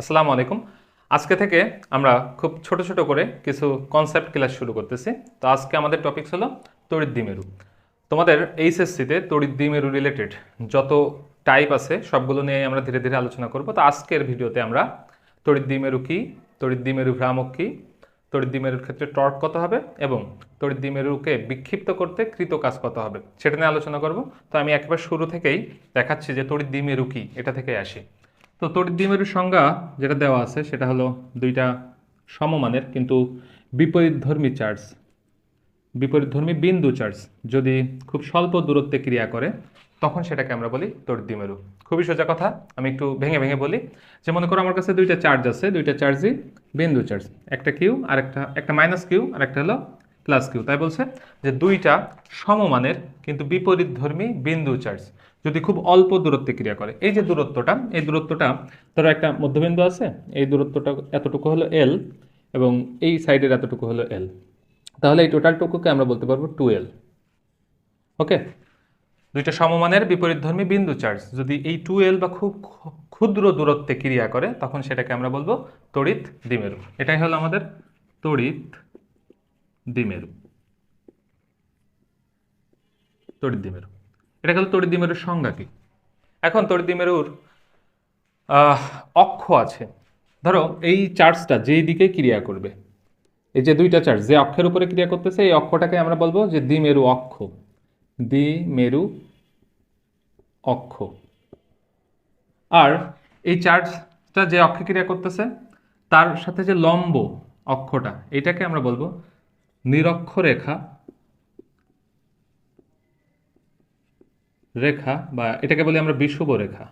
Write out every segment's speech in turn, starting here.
আসসালামু আলাইকুম। আজকে থেকে আমরা খুব ছোট ছোট করে কিছু কনসেপ্ট ক্লাস শুরু করতেছি। তো আজকে আমাদের টপিকস হলো তড়িৎ দ্বিমেরু। তোমাদের এইচএসসিতে তড়িৎ দ্বিমেরু রিলেটেড যত টাইপ আছে, সবগুলো নিয়ে আমরা ধীরে ধীরে আলোচনা করব। তো আজকের ভিডিওতে আমরা তড়িৎ দ্বিমেরু কী, তড়িৎ দ্বিমেরু ভ্রামক কী, তড়িৎ দ্বিমেরুর ক্ষেত্রে টর্ক কত হবে এবং তড়িৎ দ্বিমেরুকে বিক্ষিপ্ত করতে কৃত কাজ কত হবে, সেটা নিয়ে আলোচনা করব। তো আমি একবার শুরু থেকেই দেখাচ্ছি যে তড়িৎ দ্বিমেরু কী, এটা থেকে আসি। তো তড়িৎ সংজ্ঞা যেটা দেওয়া আছে, সেটা হলো দুইটা সমমানের কিন্তু বিপরীতধর্মী চার্জ। বিপরীতধর্মী বিন্দু চার্জ যদি খুব স্বল্প দূরত্বে ক্রিয়া করে, তখন সেটাকে আমরা বলি তড়িৎ দ্বিমেরু খুবই সোজা কথা, আমি একটু ভেঙে ভেঙে বলি। যে মনে করো আমার কাছে দুইটা চার্জ আছে, দুইটা চার্জই বিন্দু চার্জ, একটা কিউ আর একটা একটা মাইনাস কিউ আর একটা হলো প্লাস কিউ। তাই বলছে যে দুইটা সমমানের কিন্তু বিপরীতধর্মী বিন্দু চার্জ। যদি খুব অল্প দূরত্বে ক্রিয়া করে। এই যে দূরত্বটা, এই দূরত্বটা, ধরো একটা মধ্যবিন্দু আছে, এই দূরত্বটা এতটুকু হলো এল এবং এই সাইডের এতটুকু হলো এল তাহলে এই টোটালটুকুকে আমরা বলতে পারব টু এল ওকে? দুইটা সমমানের বিপরীতধর্মী বিন্দু চার্জ। যদি এই টু এল বা খুব ক্ষুদ্র দূরত্বে ক্রিয়া করে, তখন সেটাকে আমরা বলব তড়িৎ দ্বিমেরু। এটাই হলো আমাদের তড়িৎ দ্বিমেরু। তড়িৎ দ্বিমেরু। এটা হলো তড়িৎ দ্বিমেরুর সংজ্ঞা কি? এখন তড়িৎ দ্বিমেরুর আহ, অক্ষ আছে। ধরো এই চার্জটা যেই দিকে ক্রিয়া করবে এই যে দুইটা চার্জ যে অক্ষের উপরে ক্রিয়া করতেছে এই অক্ষটাকে আমরা বলব যে দ্বিমেরু অক্ষ। দ্বিমেরু অক্ষ। আর এই চার্জটা যে অক্ষে ক্রিয়া করতেছে তার সাথে যে লম্ব অক্ষটা এটাকে আমরা বলব নিরক্ষরেখা রেখা বা এটাকে বলি আমরা বিষুব রেখা।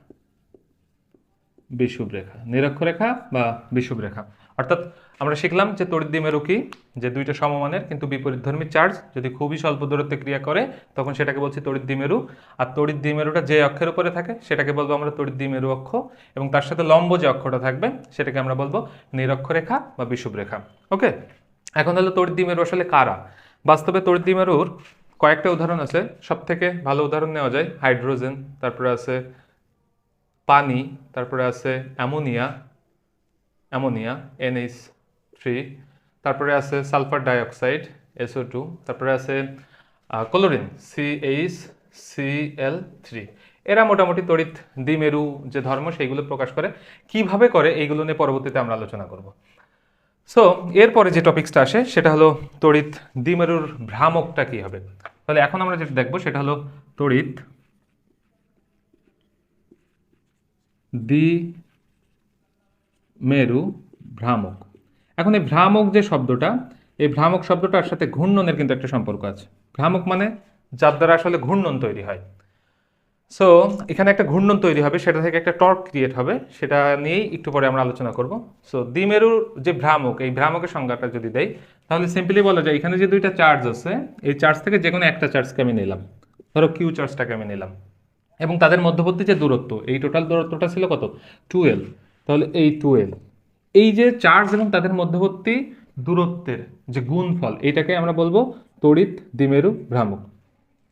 বিষুব রেখা। নিরক্ষরেখা বা বিষুব রেখা। অর্থাৎ আমরা শিখলাম যে তড়িৎ দ্বিমেরু কি? যে দুইটা সমমানের কিন্তু বিপরীতধর্মী চার্জ যদি খুবই স্বল্প দূরত্বে ক্রিয়া করে, তখন সেটাকে বলছি তড়িৎ দ্বিমেরু। আর তড়িৎ দ্বিমেরুটা যে অক্ষের উপরে থাকে, সেটাকে বলব আমরা তড়িৎ দ্বিমেরু অক্ষ। এবং তার সাথে লম্ব যে অক্ষটা থাকবে, সেটাকে আমরা বলব নিরক্ষরেখা বা বিষুব রেখা। ওকে? এখন হলো তড়িৎ দ্বিমেরু আসলে কারা? বাস্তবে তড়িৎ দ্বিমেরুর কয়েকটা উদাহরণ আছে। সব থেকে ভালো উদাহরণ নেওয়া যায় হাইড্রোজেন, তারপরে আছে পানি, তারপরে আছে অ্যামোনিয়া অ্যামোনিয়া, এনএইচ থ্রি, তারপরে আছে সালফার ডাইঅক্সাইড, এসও টু, তারপরে আছে ক্লোরিন সিএইচ সিএল থ্রি। এরা মোটামুটি তড়িৎ, দ্বিমেরু যে ধর্ম, সেইগুলো প্রকাশ করে। কীভাবে করে, এইগুলো নিয়ে পরবর্তীতে আমরা আলোচনা করব। সো এরপরে যে টপিকসটা আসে, সেটা হলো তড়িৎ দ্বিমেরুর ভ্রামকটা কি হবে? তাহলে এখন আমরা যেটা দেখব, সেটা হলো তড়িৎ দ্বি মেরু ভ্রামক। এখন এই ভ্রামক যে শব্দটা, এই ভ্রামক শব্দটার সাথে ঘূর্ণনের কিন্তু একটা সম্পর্ক আছে। ভ্রামক মানে যার দ্বারা আসলে ঘূর্ণন তৈরি হয়। সো এখানে একটা ঘূর্ণন তৈরি হবে, সেটা থেকে একটা টর্ক ক্রিয়েট হবে, সেটা নিয়েই একটু পরে আমরা আলোচনা করব। সো দ্বিমেরুর যে ভ্রামক, এই ভ্রামকের সংজ্ঞাটা যদি দেয় তাহলে সিম্পলি বলা যায়, এখানে যে দুইটা চার্জ আছে, এই চার্জ থেকে যে কোনো একটা চার্জকে আমি নিলাম। ধরো কিউ চার্জটাকে আমি নিলাম। এবং তাদের মধ্যবর্তী যে দূরত্ব, এই টোটাল দূরত্বটা ছিল কত? টুয়েলভ তাহলে এই টুয়েলভ এই যে চার্জ এবং তাদের মধ্যবর্তী দূরত্বের যে গুণফল এইটাকে আমরা বলব তড়িৎ দ্বিমেরু ভ্রামক।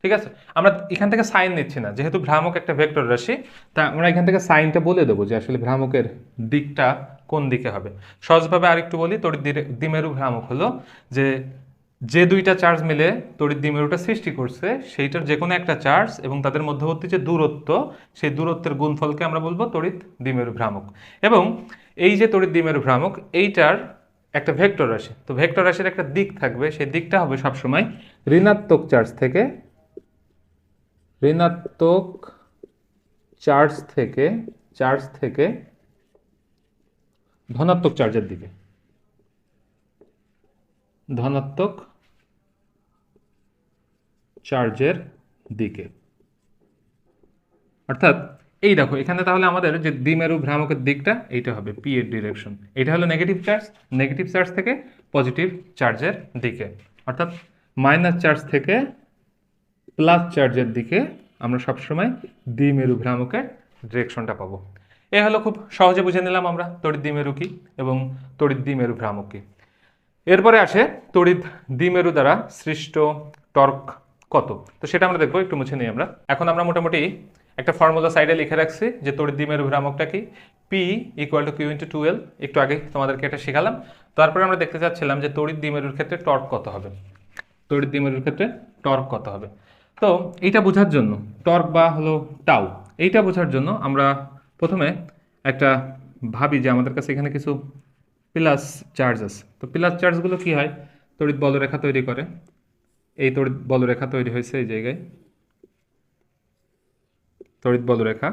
ঠিক আছে? আমরা এখান থেকে সাইন নিচ্ছি না। যেহেতু ভ্রামক একটা ভেক্টর রাশি, তা আমরা এখান থেকে সাইনটা বলে দেবো যে আসলে ভ্রামকের দিকটা কোন দিকে হবে। সহজভাবে আরেকটু বলি, তড়িৎ দ্বিমেরু ভ্রামক হলো যে যে দুইটা চার্জ মিলে তড়িৎ দ্বিমেরুটা সৃষ্টি করছে, সেইটার যে কোনো একটা চার্জ এবং তাদের মধ্যবর্তী যে দূরত্ব, সেই দূরত্বের গুণফলকে আমরা বলব তড়িৎ দ্বিমেরু ভ্রামক। এবং এই যে তড়িৎ দ্বিমেরু ভ্রামক, এইটার একটা ভেক্টর রাশি। তো ভেক্টর রাশির একটা দিক থাকবে, সেই দিকটা হবে সবসময় ঋণাত্মক চার্জ থেকে ঋণাত্মক চার্জ থেকে চার্জ থেকে ধনাত্মক চার্জের দিকে। ধনাত্মক চার্জের দিকে। অর্থাৎ এই দেখো, এখানে তাহলে আমাদের যে দ্বিমেরু ভ্রামকের দিকটা, এইটা হবে পি এর ডিরেকশন এটা হলো নেগেটিভ চার্জ নেগেটিভ চার্জ থেকে পজিটিভ চার্জের দিকে। অর্থাৎ মাইনাস চার্জ থেকে প্লাস চার্জের দিকে আমরা সবসময় দ্বিমেরু ভ্রামকের ডিরেকশনটা পাবো। এ হলো খুব সহজে বুঝে নিলাম আমরা তড়িৎ দ্বিমেরু কি এবং তড়িৎ দ্বিমেরু ভ্রামক কি। এরপরে আসে তড়িৎ দ্বিমেরু দ্বারা সৃষ্ট টর্ক কত? তো সেটা আমরা দেখব, একটু মুছে নিই আমরা। এখন আমরা মোটামুটি একটা ফর্মুলা সাইডে লিখে রাখছি যে তড়িৎ দ্বিমেরু ভ্রামকটা কি? P equal to Q into twelve একটু আগে তোমাদেরকে এটা শেখালাম। তারপরে আমরা দেখতে চাচ্ছিলাম যে তড়িৎ দ্বিমেরুর ক্ষেত্রে টর্ক কত হবে? তড়িৎ দ্বিমেরুর ক্ষেত্রে টর্ক কত হবে? তো এইটা বোঝার জন্য, টর্ক বা হলো টাউ এইটা বোঝার জন্য আমরা প্রথমে একটা ভাবি যে আমাদের কাছে এখানে কিছু প্লাস চার্জ আছে। তো প্লাস চার্জগুলো কি হয়? তড়িৎ বলরেখা তৈরি করে। এই তড়িৎ বলরেখা তৈরি হয়েছে এই জায়গায়। তড়িৎ বলরেখা।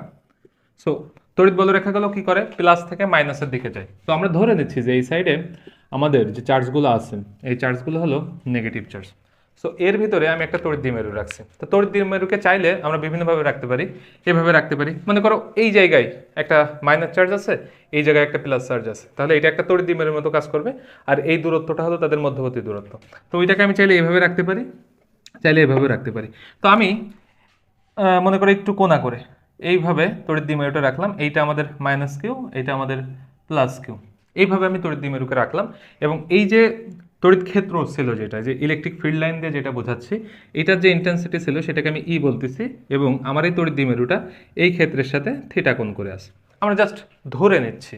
সো তড়িৎ বলরেখাগুলো কি করে? প্লাস থেকে মাইনাসের দিকে যায়। তো আমরা ধরে নিচ্ছি যে এই সাইডে আমাদের যে চার্জগুলো আছে, এই চার্জগুলো হলো নেগেটিভ চার্জ সো এর ভিতরে আমি একটা তড়িৎ দ্বিমেরু রাখছি। তো তড়িৎ দ্বিমেরুকে চাইলে আমরা বিভিন্নভাবে রাখতে পারি, এভাবে রাখতে পারি। মনে করো এই জায়গায় একটা মাইনাস চার্জ আছে, এই জায়গায় একটা প্লাস চার্জ আছে। তাহলে এটা একটা তড়িৎ দ্বিমেরুর মতো কাজ করবে, আর এই দূরত্বটা হলো তাদের মধ্যবর্তী দূরত্ব। তো ওইটাকে আমি চাইলে এইভাবে রাখতে পারি, চাইলে এভাবে রাখতে পারি। তো আমি মনে করো একটু কোনা করে, এইভাবে তড়িৎ দ্বিমেরুটা রাখলাম, এইটা আমাদের মাইনাস কিউ এইটা আমাদের প্লাস কিউ এইভাবে আমি তড়িৎ দ্বিমেরুকে রাখলাম, এবং এই যে তড়িৎ ক্ষেত্র ছিল যেটা, যে ইলেকট্রিক ফিল্ড লাইন দিয়ে যেটা বোঝাচ্ছি, এটার যে ইন্টেন্সিটি ছিল সেটাকে আমি ই বলতেছি এবং আমার এই তড়িৎ দ্বিমেরুটা এই ক্ষেত্রের সাথে থিটা করে আছে। আমরা জাস্ট ধরে নিচ্ছি।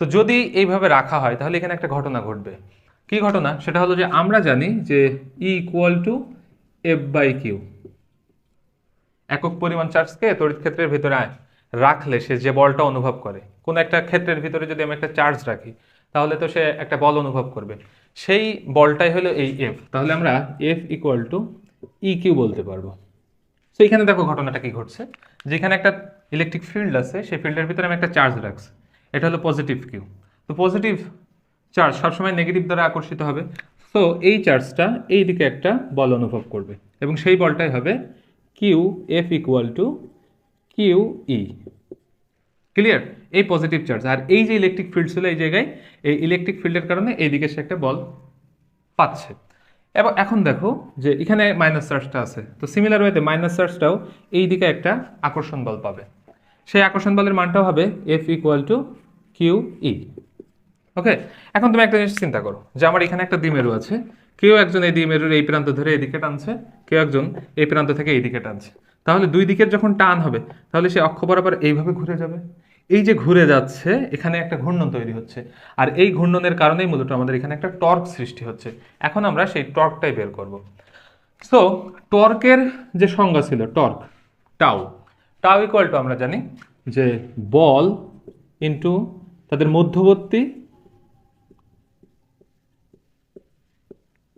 তো যদি এইভাবে রাখা হয়, তাহলে এখানে একটা ঘটনা ঘটবে। কি ঘটনা? সেটা হলো যে আমরা জানি যে E equal to F by Q একক পরিমাণ চার্জকে তড়িৎ ক্ষেত্রের ভিতরে রাখলে সে যে বলটা অনুভব করে, কোন একটা ক্ষেত্রের ভিতরে যদি আমি একটা চার্জ রাখি তাহলে তো সে একটা বল অনুভব করবে। সেই বলটাই হলো এই এফ তাহলে আমরা F equal to E Q বলতে পারব। তো এখানে দেখো ঘটনাটা কি ঘটছে। যেখানে একটা ইলেকট্রিক ফিল্ড আছে, সেই ফিল্ডের ভিতরে আমি একটা চার্জ রাখছি। এটা হলো পজিটিভ কিউ তো পজিটিভ চার্জ সবসময় নেগেটিভ দ্বারা আকর্ষিত হবে। সো এই চার্জটা এই দিকে একটা বল অনুভব করবে। এবং সেই বলটাই হবে Q F equal to Q E clear এই পজিটিভ চার্জ আর এই যে ইলেকট্রিক ফিল্ড ছিল এই জায়গায়, এই ইলেকট্রিক ফিল্ডের কারণে এইদিকে সে একটা বল পাচ্ছে। এবং এখন দেখো যে এখানে মাইনাস চার্জটা আছে। তো সিমিলার ওয়েতে মাইনাস চার্জটাও এই দিকে একটা আকর্ষণ বল পাবে। সেই আকর্ষণ বলের মানটাও হবে F equal to Q E okay এখন তুমি একটা জিনিস চিন্তা করো যে আমার এখানে একটা দ্বিমেরু আছে। কেউ একজন এই দ্বিমেরুর এই প্রান্ত ধরে এদিকে টানছে, কেউ একজন এই প্রান্ত থেকে এইদিকে টানছে। তাহলে দুই দিকের যখন টান হবে, তাহলে সে অক্ষ বরাবর এইভাবে ঘুরে যাবে। এই যে ঘুরে যাচ্ছে, এখানে একটা ঘূর্ণন তৈরি হচ্ছে। আর এই ঘূর্ণনের কারণেই মূলত আমাদের এখানে একটা টর্ক সৃষ্টি হচ্ছে। এখন আমরা সেই টর্কটাই বের করব। সো টর্কের যে সংজ্ঞা ছিল, torque tau tau equal to আমরা জানি যে বল ইন্টু তাদের মধ্যবর্তী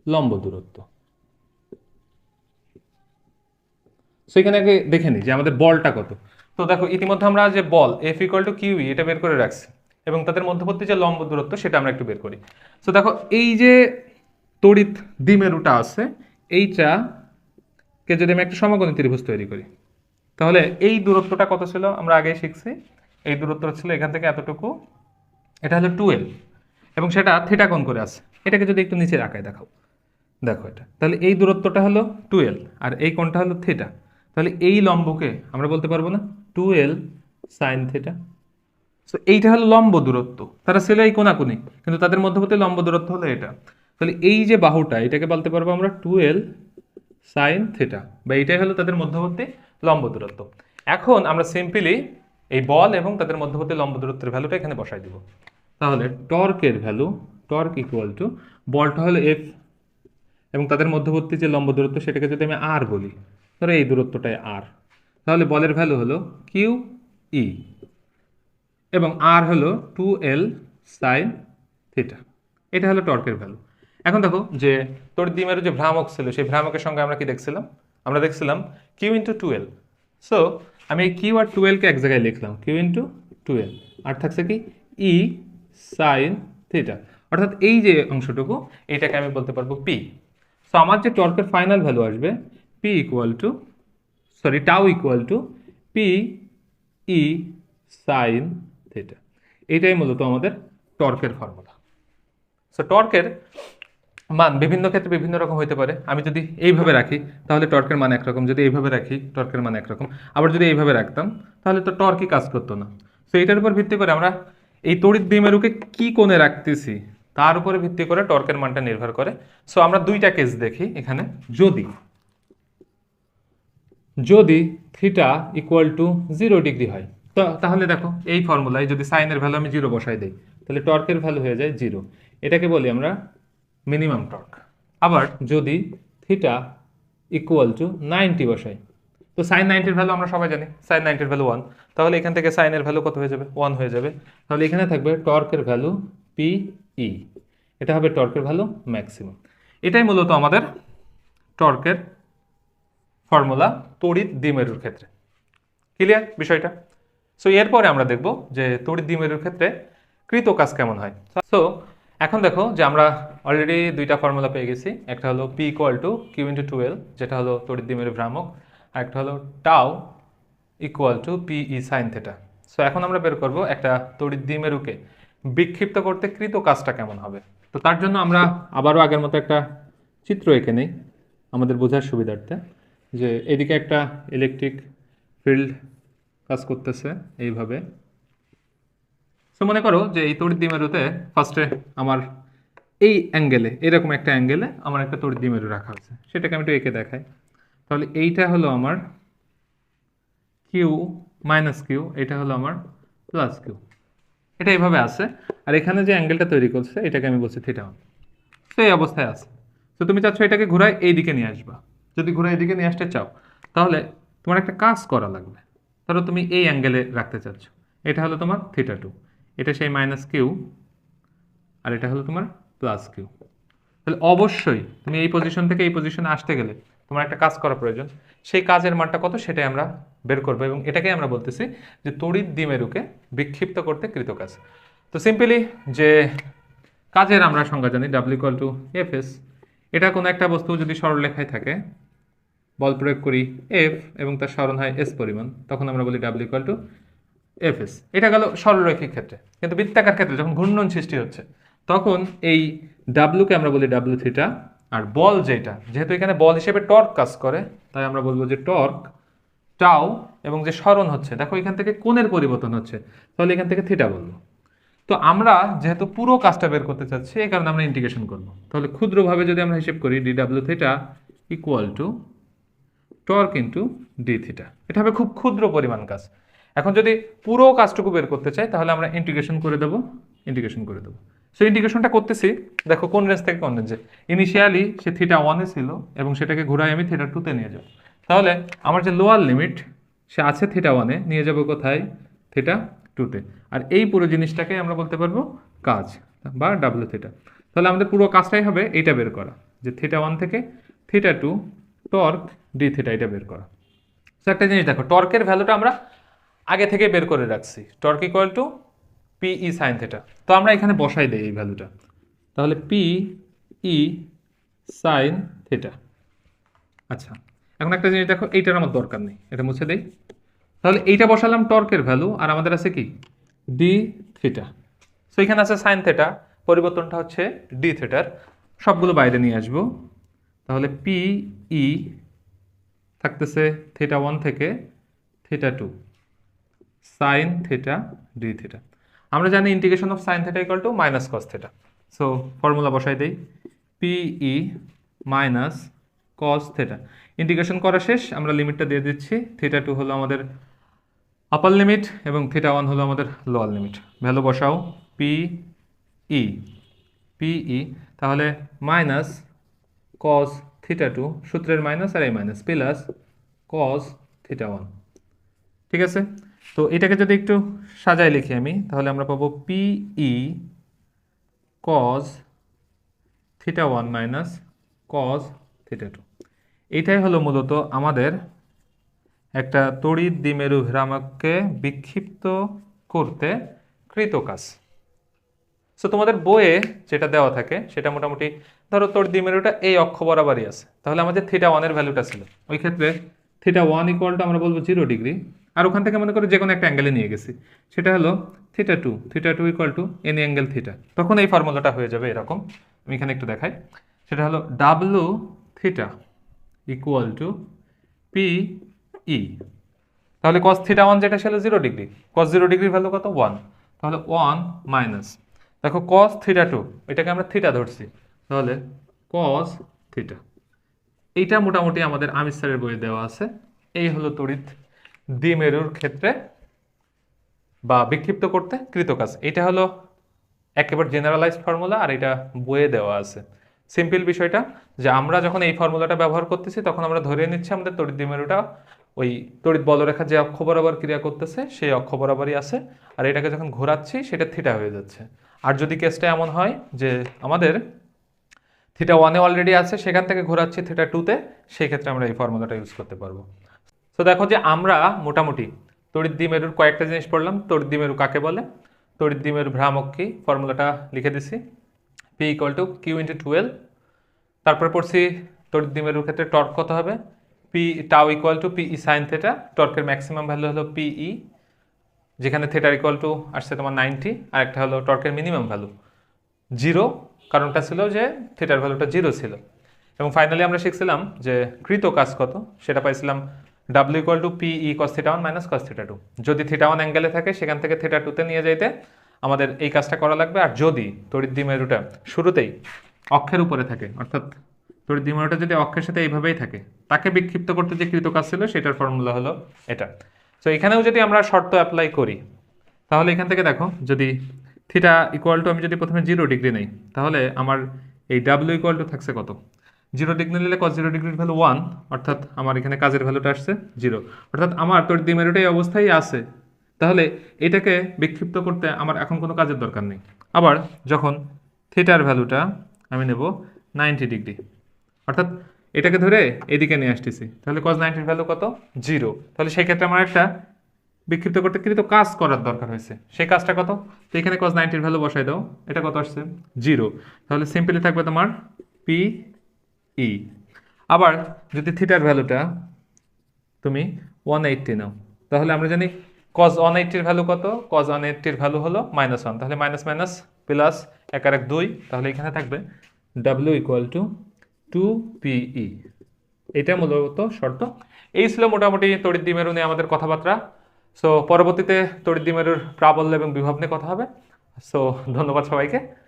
লম্ব দূরত্ব। সো এখানে আগে দেখে নিই যে আমাদের বলটা কত। তো দেখো, ইতিমধ্যে আমরা যে বল F equal to Q E এটা বের করে রাখছি। এবং তাদের মধ্যবর্তী যে লম্ব দূরত্ব, সেটা আমরা একটু বের করি। সো দেখো, এই যে তড়িৎ দ্বিমেরুটা আছে, এইটা কে যদি আমি একটা সমকোণী ত্রিভুজ তৈরি করি। তাহলে এই দূরত্বটা কত ছিল? আমরা আগেই শিখছি। এই দূরত্বটা ছিল এখান থেকে এতটুকু। এটা হলো টুয়েলভ এবং সেটা থিটা কোণ করে আছে। এটাকে যদি একটু নিচে রাখায় দেখাও। দেখো এটা। তাহলে এই দূরত্বটা হলো টুয়েলভ আর এই কোণটা হলো থিটা তাহলে এই লম্বকে আমরা বলতে পারব না টুয়েলভ সাইন থিটা। সো এইটা হলো লম্ব দূরত্ব। তারা সেলাই কোনাকুনি, কিন্তু তাদের মধ্যবর্তী লম্ব দূরত্ব হলো এটা। তাহলে এই যে বাহুটা, এটাকে বলতে পারব আমরা টুয়েলভ সাইন থেটা, বা এইটাই হলো তাদের মধ্যবর্তী লম্ব দূরত্ব। এখন আমরা সিম্পলি এই বল এবং তাদের মধ্যবর্তী লম্ব দূরত্বের ভ্যালুটা এখানে বসাই দিব। তাহলে টর্কের ভ্যালু, টর্ক ইকুয়াল টু বলটা হলো এফ এবং তাদের মধ্যবর্তী যে লম্ব দূরত্ব, সেটাকে যদি আমি আর বলি ধরো এই দূরত্বটাই আর তাহলে বলের ভ্যালু হলো কিউ ই এবং আর হলো টু এল সাইন থিটা এটা হলো টর্কের ভ্যালু এখন দেখো যে তোর দ্বিমেরু যে ভ্রামক ছিল, সেই ভ্রামকের সঙ্গে আমরা কি দেখছিলাম? আমরা দেখছিলাম কিউ ইন্টু টুয়েলভ সো আমি এই কিউ আর টুয়েলভকে এক জায়গায় লিখলাম কিউ ইন্টু টুয়েলভ আর থাকছে কি ই সাইন থিটা অর্থাৎ এই যে অংশটুকু, এটাকে আমি বলতে পারব পি সো আমার যে টর্কের ফাইনাল ভ্যালু আসবে P equal to sorry tau equal to P E sine theta এটাই মূলত আমাদের টর্কের ফর্মুলা সো টর্কের মান বিভিন্ন ক্ষেত্রে বিভিন্ন রকম হতে পারে। আমি যদি এইভাবে রাখি, তাহলে টর্কের মান একরকম। যদি এইভাবে রাখি, টর্কের মান একরকম। আবার যদি এইভাবে রাখতাম, তাহলে তো টর্কই কাজ করতো না। সো এটার উপর ভিত্তি করে আমরা এই তড়িৎ দ্বিমেরুকে কি কোণে রাখতেছি, তার উপরে ভিত্তি করে টর্কের মানটা নির্ভর করে। সো আমরা দুইটা কেস দেখি এখানে। যদি যদি theta equal to zero degree হয়, তো তাহলে দেখো এই ফর্মুলায় যদি সাইনের ভ্যালু আমি জিরো বসাই দিই, তাহলে টর্কের ভ্যালু হয়ে যায় জিরো এটাকে বলি আমরা মিনিমাম টর্ক আবার যদি থিটা ইকুয়াল টু নাইনটি বসাই, তো সাইন নাইনটির ভ্যালু আমরা সবাই জানি সাইন নাইনটির ভ্যালু ওয়ান তাহলে এখান থেকে সাইনের ভ্যালু কত হয়ে যাবে? ওয়ান হয়ে যাবে। তাহলে এখানে থাকবে টর্কের ভ্যালু পি ই এটা হবে টর্কের ভ্যালু ম্যাক্সিমাম এটাই মূলত আমাদের টর্কের ফর্মুলা তড়িৎ দ্বিমেরুর ক্ষেত্রে। ক্লিয়ার বিষয়টা? সো এরপরে আমরা দেখব যে তড়িৎ দ্বিমেরুর ক্ষেত্রে কৃত কাজ কেমন হয়। সো এখন দেখো যে আমরা অলরেডি দুইটা ফর্মুলা পেয়ে গেছি। একটা হলো P equal to Q into twelve যেটা হলো তড়িৎ দ্বিমেরু ভ্রামক। আর একটা হলো tau equal to P E sine theta so এখন আমরা বের করব একটা তড়িৎ দ্বিমেরুকে বিক্ষিপ্ত করতে কৃত কাজটা কেমন হবে। তো তার জন্য আমরা আবারও আগের মতো একটা চিত্র এঁকে নেই আমাদের বোঝার সুবিধার্থে। যে এদিকে একটা ইলেকট্রিক ফিল্ড কাজ করতেছে এইভাবে। সো মনে করো যে এই তড়িৎ দ্বিমেরুতে ফার্স্টে আমার এই অ্যাঙ্গেলে এরকম একটা অ্যাঙ্গেলে আমার একটা তড়িৎ দ্বিমেরু রাখা আছে। সেটাকে আমি একটু এঁকে দেখাই। তাহলে এইটা হলো আমার কিউ মাইনাস কিউ এটা হলো আমার প্লাস কিউ এটা এইভাবে আছে। আর এখানে যে অ্যাঙ্গেলটা তৈরি করছে, এটাকে আমি বলছি থিটা এই অবস্থায় আছে। তো তুমি চাচ্ছ এটাকে ঘুরায় এই দিকে নিয়ে আসবা। যদি ঘুরায় এদিকে নিয়ে আসতে চাও, তাহলে তোমার একটা কাজ করা লাগবে। ধরো তুমি এই অ্যাঙ্গেলে রাখতে চাচ্ছ। এটা হলো তোমার থিটা টু এটা সেই মাইনাস কিউ আর এটা হলো তোমার প্লাস কিউ তাহলে অবশ্যই তুমি এই পজিশন থেকে এই পজিশনে আসতে গেলে তোমার একটা কাজ করা প্রয়োজন। সেই কাজের মানটা কত সেটাই আমরা বের করব এবং এটাকেই আমরা বলতেছি যে তড়িৎ দ্বিমেরুকে বিক্ষিপ্ত করতে কৃত কাজ তো সিম্পলি যে কাজের আমরা সংজ্ঞা জানি W equal to F S এটা কোনো একটা বস্তু যদি সরলরেখায় থাকে বল প্রয়োগ করি এফ এবং তার সরণ হয় এস পরিমাণ, তখন আমরা বলি W equal to F S এটা গেল সরলরৈখিক ক্ষেত্রে, কিন্তু বৃত্তাকার ক্ষেত্রে যখন ঘূর্ণন সৃষ্টি হচ্ছে, তখন এই ডাব্লুকে আমরা বলি ডাব্লু থিটা আর বল যেটা, যেহেতু এখানে বল হিসেবে টর্ক কাজ করে, তাই আমরা বলব যে টর্ক টাও এবং যে স্মরণ হচ্ছে, দেখো এখান থেকে কোণের পরিবর্তন হচ্ছে, তাহলে এখান থেকে থিটা বলব। তো আমরা যেহেতু পুরো কাজটা বের করতে চাচ্ছি, এই কারণে আমরা ইন্টিগ্রেশন করব। তাহলে ক্ষুদ্রভাবে যদি আমরা হিসেব করি D W theta equal to torque into D theta এটা হবে খুব ক্ষুদ্র পরিমাণ কাজ। এখন যদি পুরো কাজটুকু বের করতে চাই, তাহলে আমরা ইন্টিগ্রেশন করে দেবো ইন্টিগ্রেশন করে দেবো। সো ইন্টিগ্রেশনটা করতেছি। দেখো, কোন রেঞ্জ থেকে কোন রেঞ্জে ইনিশিয়ালি সে থিটা ওয়ানে ছিল এবং সেটাকে ঘুরাই আমি থিটা টুতে নিয়ে যাব। তাহলে, আমার যে লোয়ার লিমিট সে আছে থিটা ওয়ানে নিয়ে যাব কোথায়? থিটা টুতে আর এই পুরো জিনিসটাকে আমরা বলতে পারব কাজ, বা ডাব্লিউ থিটা তাহলে আমাদের পুরো কাজটাই হবে এইটা বের করা, যে থিটা ওয়ান থেকে theta two torque D theta এটা বের করা। সো একটা জিনিস দেখো টর্কের ভ্যালুটা আমরা আগে থেকে বের করে রাখছি। Torque equal to P E sine theta তো আমরা এখানে বসাই দিই এই ভ্যালুটা তাহলে পি ই সাইন থিটা আচ্ছা এখন একটা জিনিস দেখো, এইটার আমার দরকার নেই, এটা মুছে দেই। তাহলে এইটা বসালাম টর্কের ভ্যালু আর আমাদের আছে কি? ডি থিটা সো এখানে আছে সাইন থিটা পরিবর্তনটা হচ্ছে ডি থিটার সবগুলো বাইরে নিয়ে আসব। তাহলে পি ই থাকতেছে থিটা ওয়ান থেকে theta two sine theta d theta আমরা জানি integration of sine theta equal to minus cos theta so formula বসাই দেই। P E minus cos theta integration করা শেষ, আমরা লিমিটটা দিয়ে দিচ্ছি। থিটা টু হলো আমাদের আপার লিমিট এবং থিটা ওয়ান হলো আমাদের লোয়ার লিমিট ভ্যালু বসাও। পি ই পিই তাহলে মাইনাস কস থিটা টু সূত্রের মাইনাস আর এই minus plus cos theta one ঠিক আছে? তো এটাকে যদি একটু সাজায় লিখি আমি, তাহলে আমরা পাবো p E cos theta one minus cos theta two এইটাই হলো মূলত আমাদের একটা তড়িৎ দ্বিমেরু ভ্রামককে বিক্ষিপ্ত করতে কৃত কাজ। সো তোমাদের বইয়ে যেটা দেওয়া থাকে, সেটা মোটামুটি ধরো তোর দ্বিমেরুটা এই অক্ষ বরাবরই আছে। তাহলে আমাদের থিটা ওয়ানের ভ্যালুটা ছিল। ওই ক্ষেত্রে থিটা ওয়ান ইকুয়ালটা আমরা বলব জিরো ডিগ্রি আর ওখান থেকে মনে করো যে কোনো একটা অ্যাঙ্গেলে নিয়ে গেছি। সেটা হলো theta two theta two equal to any angle theta তখন এই ফর্মুলাটা হয়ে যাবে এরকম। আমি এখানে একটু দেখাই। সেটা হলো W theta equal to p E তাহলে কস থিটা ওয়ান যেটা ছিল জিরো ডিগ্রি কস জিরো ডিগ্রির ভ্যালু কত? ওয়ান তাহলে ওয়ান মাইনাস দেখো কস থিটা টু এটাকে আমরা থিটা ধরছি। তাহলে কস থিটা এইটা মোটামুটি আমাদের আমির বইয়ে দেওয়া আছে। এই হলো তড়িৎ দ্বিমেরুর ক্ষেত্রে বা বিক্ষিপ্ত করতে কৃত কাজ এটা হলো একেবারে জেনারেলাইজড ফর্মুলা আর এটা বইয়ে দেওয়া আছে। সিম্পল বিষয়টা যে আমরা যখন এই ফর্মুলাটা ব্যবহার করতেছি, তখন আমরা ধরে নিচ্ছি আমাদের তড়িৎ দ্বিমেরুটা ওই তড়িৎ বলরেখা যে অক্ষ বরাবর ক্রিয়া করতেছে, সেই অক্ষ বরাবরই আছে। আর এটাকে যখন ঘোরাচ্ছি, সেটা থিটা হয়ে যাচ্ছে। আর যদি কেসটা এমন হয় যে আমাদের থিটা ওয়ানে অলরেডি আছে, সেখান থেকে ঘোরাচ্ছি থিটা টুতে সেই ক্ষেত্রে আমরা এই ফর্মুলাটা ইউজ করতে পারব। তো দেখো যে আমরা মোটামুটি তরিদ্দি মেরুর কয়েকটা জিনিস পড়লাম। তড়িৎ মেরু কাকে বলে? তড়িৎ দ্বিমেরু ভ্রামক কি? ফর্মুলাটা লিখে দিছি। P equal to q into twelve তারপরে পড়ছি তড়িৎ মেরুর ক্ষেত্রে টর্ক কত হবে? P tau equal to p E sine theta টর্কের maximum value হলো পি ই যেখানে থেটার ইকুয়াল টু আসছে তোমার নাইনটি আর একটা হলো টর্কের মিনিমাম ভ্যালু জিরো কারণটা ছিল যে থিটার ভ্যালুটা জিরো ছিল। এবং ফাইনালি আমরা শিখছিলাম যে কৃত কাজ কত, সেটা পাইছিলাম W equal to p E cos theta one minus cos theta two যদি থিটা ওয়ান অ্যাঙ্গেলে থাকে, সেখান থেকে থিটা টুতে নিয়ে যাইতে আমাদের এই কাজটা করা লাগবে। আর যদি তড়িৎ দ্বিমেরুটা শুরুতেই অক্ষের উপরে থাকে, অর্থাৎ তড়িৎ দ্বিমেরুটা যদি অক্ষের সাথে এইভাবেই থাকে, তাকে বিক্ষিপ্ত করতে যে কৃত কাজ ছিল, সেটার ফর্মুলা হলো এটা। তো এখানেও যদি আমরা শর্ত অ্যাপ্লাই করি, তাহলে এখান থেকে দেখো, যদি থিটা ইকুয়াল টু আমি যদি প্রথমে জিরো ডিগ্রি নেই, তাহলে আমার এই ডাব্লিউ ইকুয়াল টু থাকছে কত? জিরো ডিগ্রি নিলে কত জিরো ডিগ্রির ভ্যালু ওয়ান অর্থাৎ আমার এখানে কাজের ভ্যালুটা আসছে জিরো অর্থাৎ আমার তোর দ্বিমেরুটা এই অবস্থায় আছে। তাহলে এটাকে বিক্ষিপ্ত করতে আমার এখন কোনো কাজের দরকার নেই। আবার যখন থিটার ভ্যালুটা আমি নেব নাইনটি ডিগ্রি অর্থাৎ এটাকে ধরে এদিকে নিয়ে আসতেছি। তাহলে কজ নাইনটির ভ্যালু কত? জিরো তাহলে সেই ক্ষেত্রে আমার একটা বিক্ষিপ্ত করতে কিন্তু কাজ করার দরকার হয়েছে। সেই কাজটা কত? তো এখানে কজ নাইনটির ভ্যালু বসাই দাও। এটা কত আসছে? জিরো তাহলে সিম্পলি থাকবে তোমার পি ই আবার যদি থিটার ভ্যালুটা তুমি ওয়ান এইটটি নাও, তাহলে আমরা জানি কজ ওয়ান এইটটির ভ্যালু কত? কজ ওয়ান এইটটির ভ্যালু হলো মাইনাস ওয়ান তাহলে মাইনাস মাইনাস প্লাস এক আর এক দুই, তাহলে এখানে থাকবে W equal to two p E এটা মূলত শর্ত। এই ছিল মোটামুটি তড়িদ্দি মেরু নিয়ে আমাদের কথাবার্তা। সো পরবর্তীতে তড়িৎ মেরুর প্রাবল্য এবং বিভব নিয়ে কথা হবে। সো ধন্যবাদ সবাইকে।